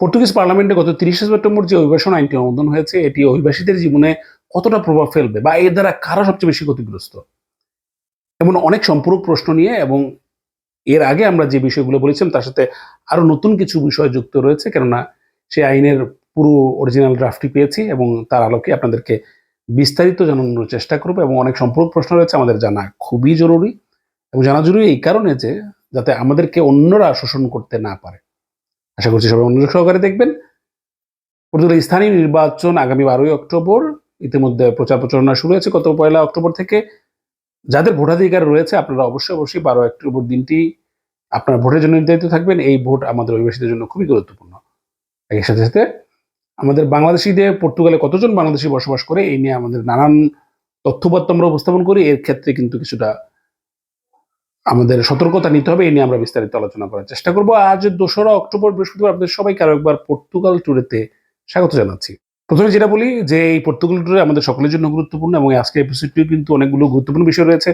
Portuguese পার্লামেন্টে গত তিরিশে সেপ্টেম্বর যে অভিবাসন আইনটি অনুমোদন হয়েছে, এটি অভিবাসীদের জীবনে কতটা প্রভাব ফেলবে বা এর দ্বারা কারা সবচেয়ে বেশি ক্ষতিগ্রস্ত? এমন অনেক সম্পূরক প্রশ্ন নিয়ে এবং এর আগে আমরা যে বিষয়গুলো বলেছিলাম, তার সাথে আরও নতুন কিছু বিষয় যুক্ত রয়েছে, কেননা সেই আইনের পুরো অরিজিনাল ড্রাফটটি পেয়েছি এবং তার আলোকে আপনাদেরকে বিস্তারিত জানানোর চেষ্টা করব এবং অনেক সম্পূরক প্রশ্ন রয়েছে, আমাদের জানা খুবই জরুরি এবং জানা জরুরি এই কারণে যে, যাতে আমাদেরকে অন্যরা শোষণ করতে না পারে। আশা করছি সবাই মনোযোগ সহকারে দেখবেন। পর্তুগালের স্থানীয় নির্বাচন আগামী বারোই অক্টোবর, ইতিমধ্যে প্রচার প্রচারণা শুরু হয়েছে গত পয়লা অক্টোবর থেকে। যাদের ভোটাধিকার রয়েছে, আপনারা অবশ্যই অবশ্যই বারো অক্টোবর দিনটি আপনার ভোটের জন্য নির্ধারিত থাকবেন। এই ভোট আমাদের অভিবাসীদের জন্য খুবই গুরুত্বপূর্ণ। এর সাথে সাথে আমাদের বাংলাদেশিদের, পর্তুগালে কতজন বাংলাদেশি বসবাস করে, এই নিয়ে আমাদের নানান তথ্যপত্র আমরা উপস্থাপন করি। এর ক্ষেত্রে কিন্তু কিছুটা আমাদের সতর্কতা নিতে হবে এই নিয়ে আমরা বিস্তারিত আলোচনা করার চেষ্টা করব। আজ দোসরা অক্টোবর, বৃহস্পতিবার আপনাদের সবাইকে আরও একবার পর্তুগাল ট্যুরেতে স্বাগত জানাচ্ছি। প্রথমে যেটা বলি যে, এই পর্তুগাল ট্যুরে আমাদের সকলের জন্য গুরুত্বপূর্ণ এবং আজকের এপিসোডটিও কিন্তু অনেকগুলো গুরুত্বপূর্ণ বিষয় রয়েছে।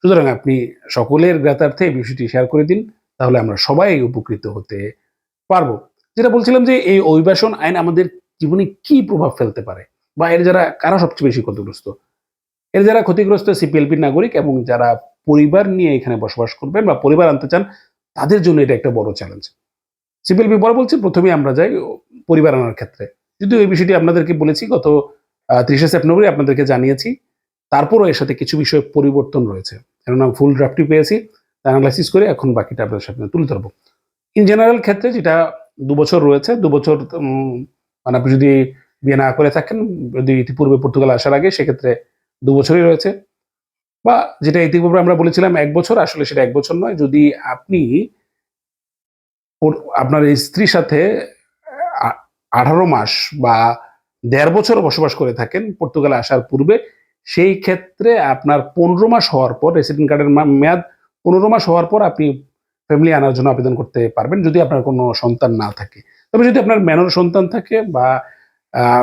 সুতরাং আপনি সকলের জ্ঞাতার্থে এই বিষয়টি শেয়ার করে দিন, তাহলে আমরা সবাই উপকৃত হতে পারব। যেটা বলছিলাম যে, এই অভিবাসন আইন আমাদের জীবনে কি প্রভাব ফেলতে পারে? বা এর যারা, কারা সবচেয়ে বেশি ক্ষতিগ্রস্ত? এর যারা ক্ষতিগ্রস্ত, সিপিএলপির নাগরিক এবং যারা পরিবার নিয়ে এখানে বসবাস করবেন বা পরিবার আনতে চান, তাদের জন্য এটা একটা বড় চ্যালেঞ্জ সিপিএলপি বড় বলছে প্রথমে আমরা যাই পরিবার আনার ক্ষেত্রে। যদিও এই বিষয়টি আপনাদেরকে বলেছি, গত ত্রিশে সেপ্টেম্বরে আপনাদেরকে জানিয়েছি। তারপরও এর সাথে কিছু বিষয় পরিবর্তন রয়েছে। কেননা ফুল ড্রাফটি পেয়েছি অ্যানালাইসিস করে এখন বাকিটা আপনাদের সামনে তুলে ধরবো। ইন জেনারেল ক্ষেত্রে যেটা দু বছর রয়েছে, দু বছর মানে আপনি যদি বিয়ে না করে থাকেন, যদি ইতিপূর্বে পর্তুগাল আসার আগে, সেক্ষেত্রে দু বছরই রয়েছে। বা যেটা ইতিপূর্বে আমরা বলেছিলাম, এক বছর আসলে সেটা এক বছর নয়। যদি আপনি আপনার স্ত্রীর সাথে আঠারো মাস বা দেড় বছর বসবাস করে থাকেন, পর্তুগালে আসার পূর্বে, সেই ক্ষেত্রে আপনার পনেরো মাস হওয়ার পর, রেসিডেন্ট কার্ডের মেয়াদ পনেরো মাস হওয়ার পর আপনি ফ্যামিলি আনার জন্য আবেদন করতে পারবেন, যদি আপনার কোনো সন্তান না থাকে। তবে যদি আপনার ম্যানর সন্তান থাকে বা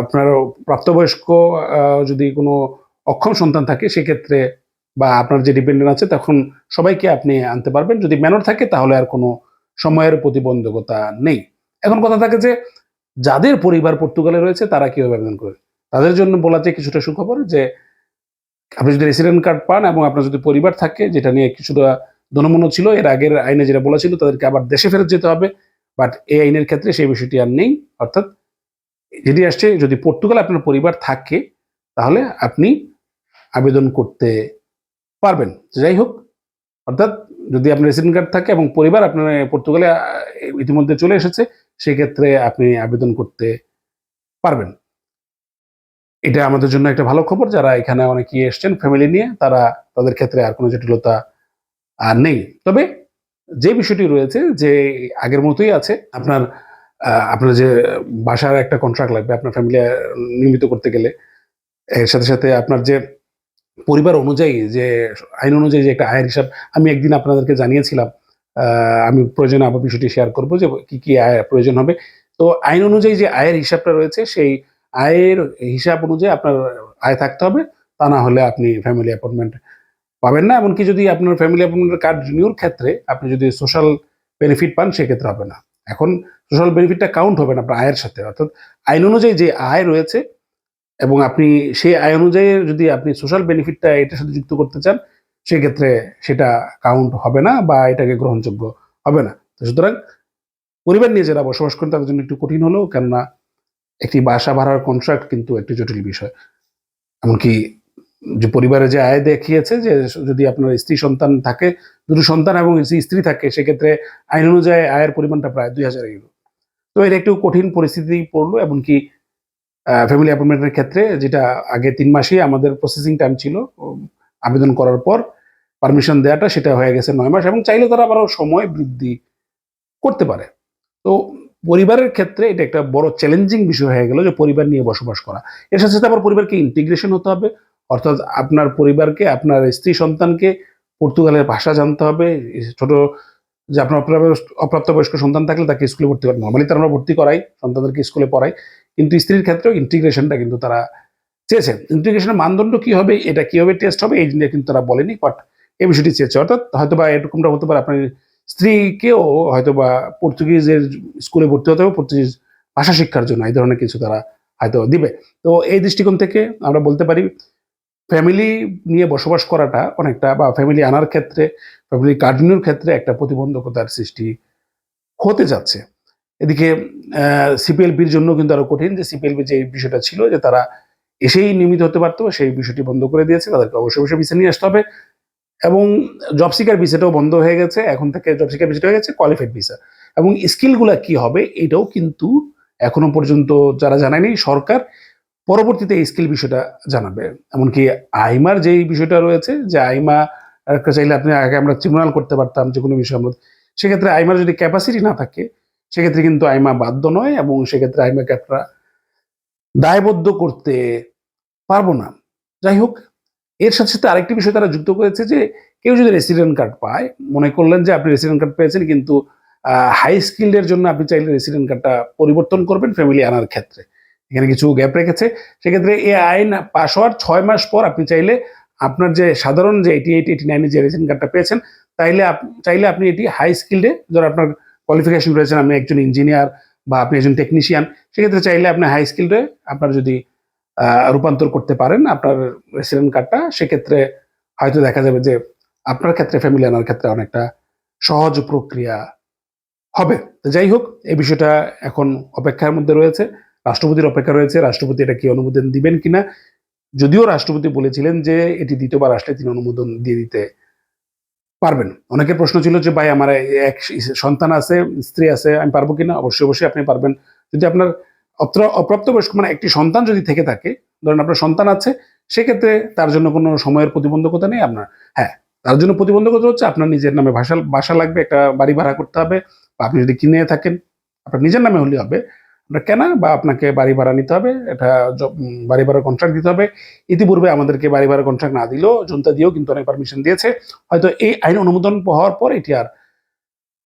আপনার প্রাপ্তবয়স্ক যদি কোনো অক্ষম সন্তান থাকে, সেক্ষেত্রে বা আপনার যে ডিপেন্ডেন্ট আছে, তখন সবাইকে আপনি আনতে পারবেন। যদি ম্যানর থাকে, তাহলে আর কোনো সময়ের প্রতিবন্ধকতা নেই। এখন কথা থাকে যে, যাদের পরিবার পর্তুগালে রয়েছে, তারা কীভাবে আবেদন করবে? তাদের জন্য বলা যায় কিছুটা সুখবর যে, আপনি যদি রেসিডেন্ট কার্ড পান এবং আপনার যদি পরিবার থাকে, যেটা নিয়ে কিছুটা দনমনো ছিল, এর আগের আইনে যেটা বলা ছিল, তাদেরকে আবার দেশে ফেরত যেতে হবে। বাট এই আইনের ক্ষেত্রে সেই বিষয়টি আর নেই। অর্থাৎ যেটি আসছে যদি পর্তুগাল আপনার পরিবার থাকে, তাহলে আপনি আবেদন করতে পারবেন। যাই হোক, অর্থাৎ যদি আপনার রেসিডেন্ট কার্ড থাকে এবং পরিবার আপনার পর্তুগালে ইতিমধ্যে চলে এসেছে, সেক্ষেত্রে আপনি আবেদন করতে পারবেন। এটা আমাদের জন্য একটা ভালো খবর, যারা এখানে অনেকেই এসছেন ফ্যামিলি নিয়ে, তারা তাদের ক্ষেত্রে আর কোনো জটিলতা আর নেই। তবে যে বিষয়টি রয়েছে, যে আগের মতোই আছে, আপনার আপনার যে বাসার একটা কন্ট্রাক্ট লাগবে, আপনার ফ্যামিলি নির্মিত করতে গেলে, এর সাথে সাথে আপনার যে পরিবার অনুযায়ী যে, আইন অনুযায়ী যে একটা আয়ের হিসাব আমি একদিন আপনাদেরকে জানিয়েছিলাম আমি প্রয়োজনে আবার বিষয়টি শেয়ার করব যে কি কি আয় প্রয়োজন হবে। তো আইন অনুযায়ী যে আয়ের হিসাবটা রয়েছে, সেই আয়ের হিসাব অনুযায়ী আপনার আয় থাকতে হবে। তা না হলে আপনি ফ্যামিলি অ্যাপয়েন্টমেন্ট পাবেন না। এমনকি যদি আপনার ফ্যামিলি অ্যাপয়েন্টমেন্টের কার্ড রিনিউর ক্ষেত্রে আপনি যদি সোশ্যাল বেনিফিট পান, সেক্ষেত্রে হবে না। এখন সোশ্যাল বেনিফিটটা কাউন্ট হবে না আপনার আয়ের সাথে। অর্থাৎ আইন অনুযায়ী যে আয় রয়েছে এবং আপনি সেই আয় অনুযায়ী যদি আপনি সোশ্যাল বেনিফিটটা এটার সাথে যুক্ত করতে চান, সেক্ষেত্রে সেটা কাউন্ট হবে না বা এটাকে গ্রহণযোগ্য হবে না। তো সুতরাং পরিবার নিয়ে যারা বসবাস করেন, তাদের জন্য একটু কঠিন হলেও কেননা একটি বাসা ভাড়ার কন্ট্রাক্ট কিন্তু একটি জটিল বিষয়। এমনকি যে পরিবারে যে আয় দেখিয়েছে যে যদি আপনার স্ত্রী সন্তান থাকে, দুটো সন্তান এবং স্ত্রী থাকে, সেক্ষেত্রে আইন অনুযায়ী আয়ের পরিমাণটা প্রায় দুই হাজার ইউরো। তো এটা একটু কঠিন পরিস্থিতি পড়ল, এমনকি ফ্যামিলি অ্যাপয়েন্টমেন্টের ক্ষেত্রে যেটা আগে তিন মাসেই আমাদের প্রসেসিং টাইম ছিল আবেদন করার পর পারমিশন দেওয়াটা সেটা হয়ে গেছে নয় মাস এবং চাইলে তারা আবারও সময় বৃদ্ধি করতে পারে। তো পরিবারের ক্ষেত্রে এটা একটা বড় চ্যালেঞ্জিং বিষয় হয়ে গেল যে পরিবার নিয়ে বসবাস করা। এর সাথে সাথে আবার পরিবারকে ইন্টিগ্রেশন হতে হবে, অর্থাৎ আপনার পরিবারকে, আপনার স্ত্রী সন্তানকে পর্তুগালের ভাষা জানতে হবে ছোট যে আপনার অপ্রাপ্ত- অপ্রাপ্তবয়স্ক সন্তান থাকলে তাকে স্কুলে ভর্তি করেন নর্মালি তারা আমরা ভর্তি করাই, সন্তানদেরকে স্কুলে পড়াই। কিন্তু স্ত্রীর ক্ষেত্রেও ইন্টিগ্রেশনটা কিন্তু তারা চেয়েছেন। ইন্টিগ্রেশনের মানদণ্ড কি হবে, এটা কীভাবে টেস্ট হবে, এই জিনিসটা কিন্তু তারা বলেনি বাট এই বিষয়টি চেয়েছে। অর্থাৎ হয়তো বা এরকমটা হতে পারে, আপনার স্ত্রীকেও হয়তো বা পর্তুগিজের স্কুলে ভর্তি হতে হবে, পর্তুগিজ ভাষা শিক্ষার জন্য, এই ধরনের কিছু তারা হয়তো দিবে। তো এই দৃষ্টিকোণ থেকে আমরা বলতে পারি ফ্যামিলি নিয়ে বসবাস করাটা অনেকটা, বা ফ্যামিলি আনার ক্ষেত্রে ফ্যামিলি কার্ডিনের ক্ষেত্রে একটা প্রতিবন্ধকতার সৃষ্টি হতে যাচ্ছে। এদিকে সিপিএলপির জন্য কিন্তু আরও কঠিন যে সিপিএলপি যে বিষয়টা ছিল যে তারা এসেই নিয়মিত হতে পারতো, সেই বিষয়টি বন্ধ করে দিয়েছে, তাদেরকে অবশ্যই অবশ্যই ভিসা নিয়ে আসতে হবে। এবং জব সিকার ভিসাটাও বন্ধ হয়ে গেছে, এখন থেকে জব সিকার ভিসাটা হয়ে গেছে কোয়ালিফাইড ভিসা এবং স্কিলগুলা কি হবে, এটাও কিন্তু এখনও পর্যন্ত যারা জানায়নি, সরকার পরবর্তীতে এই স্কিল বিষয়টা জানাবে। এমনকি আইমার যেই বিষয়টা রয়েছে, যে আইমা চাইলে আপনি আগে আমরা ট্রিব্যুনাল করতে পারতাম যে কোনো বিষয় সেক্ষেত্রে আইমার যদি ক্যাপাসিটি না থাকে সেক্ষেত্রে কিন্তু আইমা বাধ্য নয় এবং সেক্ষেত্রে আইমাকে আপনারা দায়বদ্ধ করতে পারব না। যাই হোক, এর সাথে সাথে আরেকটি বিষয় তারা যুক্ত করেছে যে, কেউ যদি রেসিডেন্ট কার্ড পায়, মনে করলেন যে আপনি রেসিডেন্ট কার্ড পেয়েছেন কিন্তু হাই স্কিল্ডের জন্য আপনি চাইলে রেসিডেন্ট কার্ডটা পরিবর্তন করবেন ফ্যামিলি আনার ক্ষেত্রে। এখানে কিছু গ্যাপ রেখেছে। সেক্ষেত্রে এই আইন পাশ হওয়ার ছয় মাস পর আপনি চাইলে আপনার যে সাধারণ যে এইটি এইট এইটি নাইনে যে রেসিডেন্ট কার্ডটা পেয়েছেন, তাইলে চাইলে আপনি এটি হাই স্কিল্ডে ধরো আপনার কোয়ালিফিকেশন রয়েছেন, আপনি একজন ইঞ্জিনিয়ার বা আপনি একজন টেকনিশিয়ান সেক্ষেত্রে চাইলে আপনি হাই স্কিল্ডে আপনার যদি রূপান্তর করতে পারেন আপনার রেসিডেন্ট কার্ডটা সেক্ষেত্রে হয়তো দেখা যাবে যে আপনার ক্ষেত্রে ফ্যামিলি আনার ক্ষেত্রে অনেকটা সহজ প্রক্রিয়া হবে। যাই হোক, এই বিষয়টা এখন অপেক্ষার মধ্যে রয়েছে। রাষ্ট্রপতির অপেক্ষা রয়েছে। রাষ্ট্রপতি এটা কি অনুমোদন দিবেন কিনা? যদিও রাষ্ট্রপতি বলেছিলেন যে এটি দ্বিতীয়বার আসলে তিনি অনুমোদন দিয়ে দিতে পারবেন। অনেকের প্রশ্ন ছিল যে, ভাই, আমার এক সন্তান আছে, স্ত্রী আছে, আমি পারব কিনা? অবশ্যই অবশ্যই আপনি পারবেন। যদি আপনার অপ্র- অপ্রাপ্তবয়স্ক মানে একটি সন্তান যদি থেকে থাকে, ধরেন আপনার সন্তান আছে, সেক্ষেত্রে তার জন্য কোনো সময়ের প্রতিবন্ধকতা নেই আপনার। হ্যাঁ তার জন্য প্রতিবন্ধকতা হচ্ছে আপনার নিজের নামে ভাষা বাসা লাগবে, একটা বাড়ি ভাড়া করতে হবে, বা আপনি যদি কিনে থাকেন, আপনার নিজের নামে হলে হবে কেনা বা আপনাকে বাড়ি ভাড়া নিতে হবে, এটা বাড়ি ভাড়ার কন্ট্রাক্ট দিতে হবে। ইতিপূর্বে আমাদেরকে বাড়ি ভাড়ার কন্ট্রাক্ট না দিলেও জনতা দিয়েও কিন্তু অনেক পারমিশন দিয়েছে। হয়তো এই আইন অনুমোদন হওয়ার পর এটি আর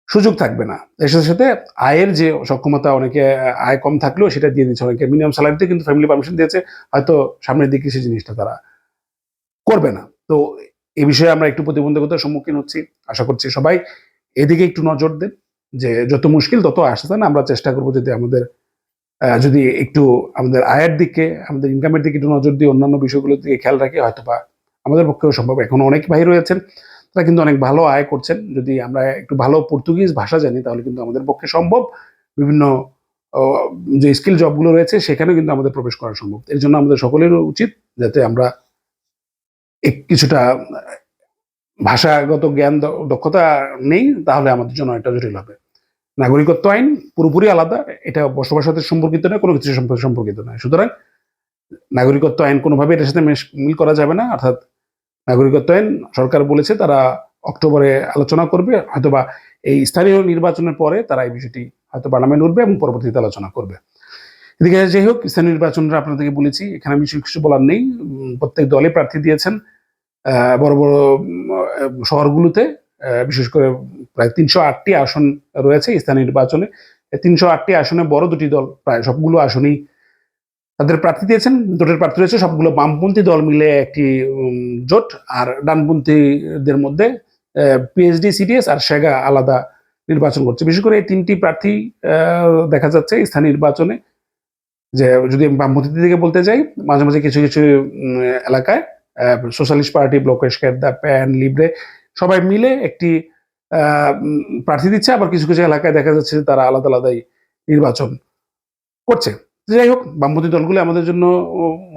সুযোগ থাকবে না। এর সাথে সাথে আয়ের যে সক্ষমতা অনেকে আয় কম থাকলেও সেটা দিয়ে দিচ্ছে অনেকে। মিনিমাম স্যালারিতে কিন্তু ফ্যামিলি পারমিশন দিয়েছে। হয়তো সামনের দিকে সেই জিনিসটা তারা করবে না। তো এই বিষয়ে আমরা একটু প্রতিবন্ধকতার সম্মুখীন হচ্ছি। আশা করছি সবাই এদিকে একটু নজর দেন, যে যত মুশকিল তত আসছে না, আমরা চেষ্টা করব যদি আমাদের যদি একটু আমাদের আয়ের দিকে, আমাদের ইনকামের দিকে একটু নজর দিয়ে অন্যান্য বিষয়গুলোর দিকে খেয়াল রাখি হয়তো বা আমাদের পক্ষেও সম্ভব। এখন অনেক ভাই রয়েছেন, তারা কিন্তু অনেক ভালো আয় করছেন। যদি আমরা একটু ভালো পর্তুগিজ ভাষা জানি, তাহলে কিন্তু আমাদের পক্ষে সম্ভব। বিভিন্ন যে স্কিল জবগুলো রয়েছে, সেখানেও কিন্তু আমাদের প্রবেশ করা সম্ভব। এর জন্য আমাদের সকলের উচিত যাতে আমরা কিছুটা ভাষাগত জ্ঞান, দক্ষতা নেই, তাহলে আমাদের জন্য এটা জটিল হবে। নাগরিকত্ব আইন পুরোপুরি আলাদা, এটা বসবাসের সম্পর্কিত নয়, কোনো কিছু সম্পর্কে সম্পর্কিত নয়। সুতরাং নাগরিকত্ব আইন কোনোভাবে এটার সাথে মিল করা যাবে না, অর্থাৎ নাগরিকত্ব আইন সরকার বলেছে তারা অক্টোবরে আলোচনা করবে, হয়তোবা এই স্থানীয় নির্বাচনের পরে তারা এই বিষয়টি হয়তো পার্লামেন্ট উঠবে এবং পরবর্তীতে আলোচনা করবে। এদিকে যাই হোক, স্থানীয় নির্বাচনটা আপনাদেরকে বলেছি, এখানে আমি কিছু বলার নেই প্রত্যেক দলে প্রার্থী দিয়েছেন বড় বড় শহরগুলোতে বিশেষ করে প্রায় তিনশো আটটি আসন রয়েছে স্থানীয় নির্বাচনে। তিনশো আটটি আসনে বড় দুটি দল, প্রায় সবগুলো আসনেই তাদের প্রার্থী দিয়েছেন। জোটের প্রার্থী রয়েছে সবগুলো বামপন্থী দল মিলে একটি জোট। আর ডানপন্থীদের মধ্যে পিএইচডি সিডিএস আর সেগা আলাদা নির্বাচন করছে। বিশেষ করে এই তিনটি প্রার্থী দেখা যাচ্ছে স্থানীয় নির্বাচনে যে যদি বামপন্থী দিকে বলতে যাই, মাঝে মাঝে কিছু কিছু এলাকায় সোশ্যালিস্ট পার্টি ব্লক দা প্যান লিব্রে সবাই মিলে একটি প্রার্থী দিচ্ছে। আবার কিছু কিছু এলাকায় দেখা যাচ্ছে যে তারা আলাদা আলাদাই নির্বাচন করছে। যাই হোক, বামপন্থী দলগুলো আমাদের জন্য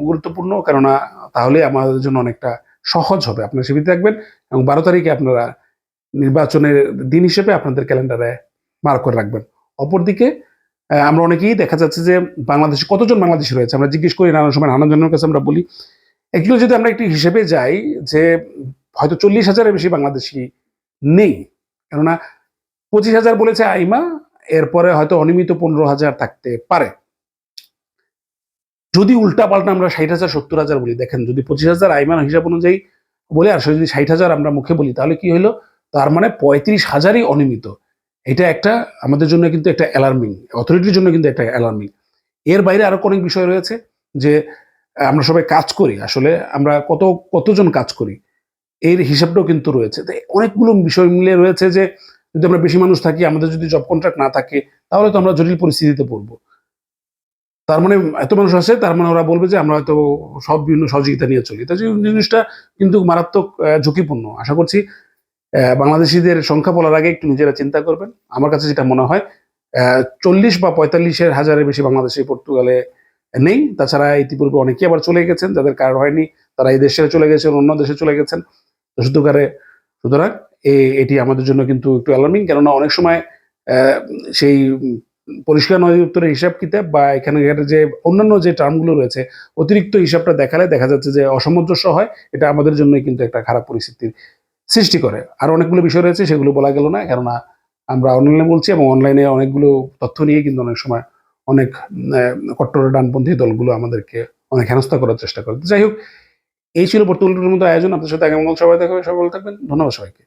গুরুত্বপূর্ণ। কেননা তাহলে আমাদের জন্য অনেকটা সহজ হবে। আপনারা সুবিধা রাখবেন এবং বারো তারিখে আপনারা নির্বাচনের দিন হিসেবে আপনাদের ক্যালেন্ডারে মার্ক করে রাখবেন। অপরদিকে আমরা অনেকেই দেখা যাচ্ছে যে বাংলাদেশে কতজন বাংলাদেশি রয়েছে? আমরা জিজ্ঞেস করি নানান সময় নানান জনের কাছে আমরা বলি। এগুলো যদি আমরা একটি হিসেবে যাই যে হয়তো চল্লিশ হাজারের বেশি বাংলাদেশি নেই। কেননা পঁচিশ হাজার বলেছে আইমা, এরপরে হয়তো অনিয়মিত পনেরো হাজার থাকতে পারে। যদি উল্টা পাল্টা আমরা ষাট হাজার, সত্তর হাজার বলি, দেখেন যদি পঁচিশ হাজার আইমান হিসাব অনুযায়ী বলে, আর যদি ষাট হাজার আমরা মুখে বলি, তাহলে কি হলো? তার মানে পঁয়ত্রিশ হাজারই অনিয়মিত। এটা একটা আমাদের জন্য কিন্তু একটা অ্যালার্মিং অথরিটির জন্য কিন্তু একটা অ্যালার্মিং এর বাইরে আরও অনেক বিষয় রয়েছে যে আমরা সবাই কাজ করি। আসলে আমরা কত, কতজন কাজ করি? এর হিসাবটাও কিন্তু রয়েছে। তো অনেকগুলো বিষয় মিলে রয়েছে যে, যদি আমরা বেশি মানুষ থাকি, আমাদের যদি জব কন্ট্রাক্ট না থাকে, তাহলে তো আমরা জটিল পরিস্থিতিতে পড়ব। তার মানে এত মানুষ আছে, তার মানে ওরা বলবে যে, আমরা হয়তো সব বিভিন্ন সহযোগিতা নিয়ে চলি। তো যে জিনিসটা কিন্তু মারাত্মক ঝুঁকিপূর্ণ। আশা করছি বাংলাদেশিদের সংখ্যা বলার আগে একটু নিজেরা চিন্তা করবেন। আমার কাছে যেটা মনে হয় চল্লিশ বা পঁয়তাল্লিশের হাজারের বেশি বাংলাদেশি পর্তুগালে নেই। তাছাড়া ইতিপূর্বে অনেকে আবার চলে গেছেন, যাদের কার্ড হয়নি, তারা এই দেশে চলে গেছেন, অন্য দেশে চলে গেছেন। তো সুতরাং এটি আমাদের জন্য কিন্তু একটু অ্যালার্মিং কেননা অনেক সময় সেই পরিষ্কার নদী উত্তরের হিসাব কিতাব বা এখানে যে অন্যান্য যে টার্মগুলো রয়েছে, অতিরিক্ত হিসাবটা দেখালে দেখা যাচ্ছে যে অসামঞ্জস্য হয়। এটা আমাদের জন্যই কিন্তু একটা খারাপ পরিস্থিতির সৃষ্টি করে। আর অনেকগুলো বিষয় রয়েছে, সেগুলো বলা গেল না, কেননা আমরা অনলাইনে বলছি এবং অনলাইনে অনেকগুলো তথ্য নিয়ে কিন্তু অনেক সময় অনেক কট্টর ডানপন্থী দলগুলো আমাদেরকে অনেক হেনস্থা করার চেষ্টা করে। যাই হোক এই ছিল পর্তুগালের মতো আয়োজন। আপনার সাথে আগামী সবাই দেখা হবে। সবাই ভালো থাকবেন। ধন্যবাদ সবাইকে।